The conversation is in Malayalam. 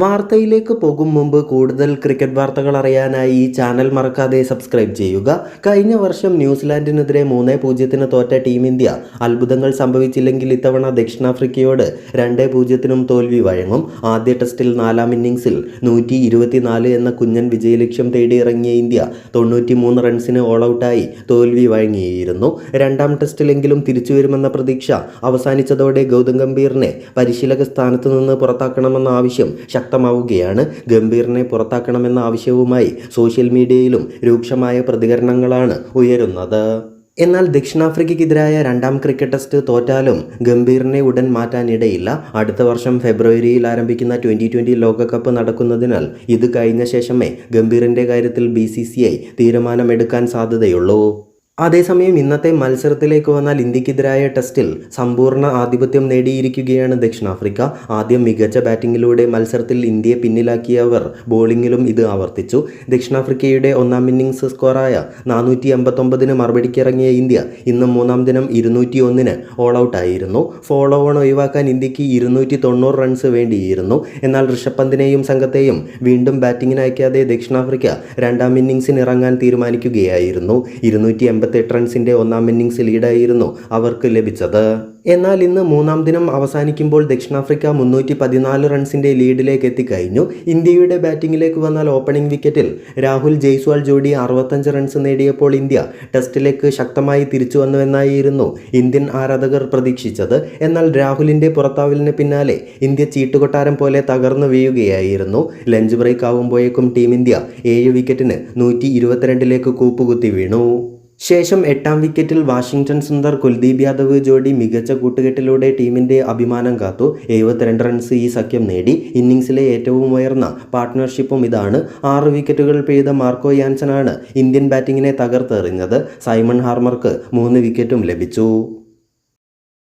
വാർത്തയിലേക്ക് പോകും മുമ്പ് കൂടുതൽ ക്രിക്കറ്റ് വാർത്തകൾ അറിയാനായി ഈ ചാനൽ മറക്കാതെ സബ്സ്ക്രൈബ് ചെയ്യുക. കഴിഞ്ഞ വർഷം ന്യൂസിലാൻഡിനെതിരെ മൂന്ന് പൂജ്യത്തിന് തോറ്റ ടീം ഇന്ത്യ. അത്ഭുതങ്ങൾ സംഭവിച്ചില്ലെങ്കിൽ ഇത്തവണ ദക്ഷിണാഫ്രിക്കയോട് രണ്ട് പൂജ്യത്തിനും തോൽവി വഴങ്ങും. ആദ്യ ടെസ്റ്റിൽ നാലാം ഇന്നിംഗ്സിൽ നൂറ്റി ഇരുപത്തിനാല് എന്ന കുഞ്ഞൻ വിജയലക്ഷ്യം തേടി ഇറങ്ങിയ ഇന്ത്യ തൊണ്ണൂറ്റി മൂന്ന് റൺസിന് ഓൾ ഔട്ടായി തോൽവി വഴങ്ങിയിരുന്നു. രണ്ടാം ടെസ്റ്റിലെങ്കിലും തിരിച്ചു വരുമെന്ന പ്രതീക്ഷ അവസാനിച്ചതോടെ ഗൗതം ഗംഭീറിനെ പരിശീലക സ്ഥാനത്ത് നിന്ന് പുറത്താക്കണമെന്ന ആവശ്യം ശക്തമാവുകയാണ്. ഗംഭീറിനെ പുറത്താക്കണമെന്ന ആവശ്യവുമായി സോഷ്യൽ മീഡിയയിലും രൂക്ഷമായ പ്രതികരണങ്ങളാണ് ഉയരുന്നത്. എന്നാൽ ദക്ഷിണാഫ്രിക്കയ്ക്കെതിരായ രണ്ടാം ക്രിക്കറ്റ് ടെസ്റ്റ് തോറ്റാലും ഗംഭീറിനെ ഉടൻ മാറ്റാനിടയില്ല. അടുത്ത വർഷം ഫെബ്രുവരിയിൽ ആരംഭിക്കുന്ന ട്വന്റി ട്വന്റി ലോകകപ്പ് നടക്കുന്നതിനാൽ ഇത് കഴിഞ്ഞ ശേഷമേ ഗംഭീറിന്റെ കാര്യത്തിൽ ബി തീരുമാനമെടുക്കാൻ സാധ്യതയുള്ളൂ. അതേസമയം ഇന്നത്തെ മത്സരത്തിലേക്ക് വന്നാൽ ഇന്ത്യക്കെതിരായ ടെസ്റ്റിൽ സമ്പൂർണ ആധിപത്യം നേടിയിരിക്കുകയാണ് ദക്ഷിണാഫ്രിക്ക. ആദ്യം മികച്ച ബാറ്റിങ്ങിലൂടെ മത്സരത്തിൽ ഇന്ത്യയെ പിന്നിലാക്കിയവർ ബോളിങ്ങിലും ഇത് ആവർത്തിച്ചു. ദക്ഷിണാഫ്രിക്കയുടെ ഒന്നാം ഇന്നിംഗ്സ് സ്കോറായ നാനൂറ്റി എൺപത്തൊമ്പതിന് മറുപടിക്കിറങ്ങിയ ഇന്ത്യ ഇന്ന് മൂന്നാം ദിനം ഇരുന്നൂറ്റി ഒന്നിന് ഓൾ ഔട്ടായിരുന്നു ഫോളോ ഓൺ ഒഴിവാക്കാൻ ഇന്ത്യയ്ക്ക് ഇരുന്നൂറ്റി തൊണ്ണൂറ് റൺസ് വേണ്ടിയിരുന്നു. എന്നാൽ ഋഷഭ് പന്തിനെയും സംഘത്തെയും വീണ്ടും ബാറ്റിങ്ങിനയക്കാതെ ദക്ഷിണാഫ്രിക്ക രണ്ടാം ഇന്നിംഗ്സിന് ഇറങ്ങാൻ തീരുമാനിക്കുകയായിരുന്നു. ഇരുന്നൂറ്റി എൺപത്തെട്ട് റൺസിന്റെ ഒന്നാം ഇന്നിംഗ്സ് ലീഡായിരുന്നു അവർക്ക് ലഭിച്ചത്. എന്നാൽ ഇന്ന് മൂന്നാം ദിനം അവസാനിക്കുമ്പോൾ ദക്ഷിണാഫ്രിക്ക മുന്നൂറ്റി പതിനാല് റൺസിന്റെ ലീഡിലേക്ക് എത്തിക്കഴിഞ്ഞു. ഇന്ത്യയുടെ ബാറ്റിംഗിലേക്ക് വന്നാൽ ഓപ്പണിംഗ് വിക്കറ്റിൽ രാഹുൽ ജയ്സ്വാൾ ജോഡി അറുപത്തഞ്ച് റൺസ് നേടിയപ്പോൾ ഇന്ത്യ ടെസ്റ്റിലേക്ക് ശക്തമായി തിരിച്ചു വന്നുവെന്നായിരുന്നു ഇന്ത്യൻ ആരാധകർ പ്രതീക്ഷിച്ചത്. എന്നാൽ രാഹുലിന്റെ പുറത്താവലിന് പിന്നാലെ ഇന്ത്യ ചീട്ടുകൊട്ടാരം പോലെ തകർന്നു വീഴുകയായിരുന്നു. ലഞ്ച് ബ്രേക്ക് ആവുമ്പോഴേക്കും ടീം ഇന്ത്യ ഏഴ് വിക്കറ്റിന് നൂറ്റി ഇരുപത്തിരണ്ടിലേക്ക് കൂപ്പുകുത്തി വീണു. ശേഷം എട്ടാം വിക്കറ്റിൽ വാഷിംഗ്ടൺ സുന്ദർ കുൽദീപ് യാദവ് ജോഡി മികച്ച കൂട്ടുകെട്ടിലൂടെ ടീമിന്റെ അഭിമാനം കാത്തു. എഴുപത്തിരണ്ട് റൺസ് ഈ സഖ്യം നേടി. ഇന്നിംഗ്സിലെ ഏറ്റവും ഉയർന്ന പാർട്ട്ണർഷിപ്പും ഇതാണ്. ആറ് വിക്കറ്റുകൾ പെയ്ത മാർക്കോ യാൻസനാണ് ഇന്ത്യൻ ബാറ്റിങ്ങിനെ തകർത്തെറിഞ്ഞത്. സൈമൺ ഹാർമർക്ക് മൂന്ന് വിക്കറ്റും ലഭിച്ചു.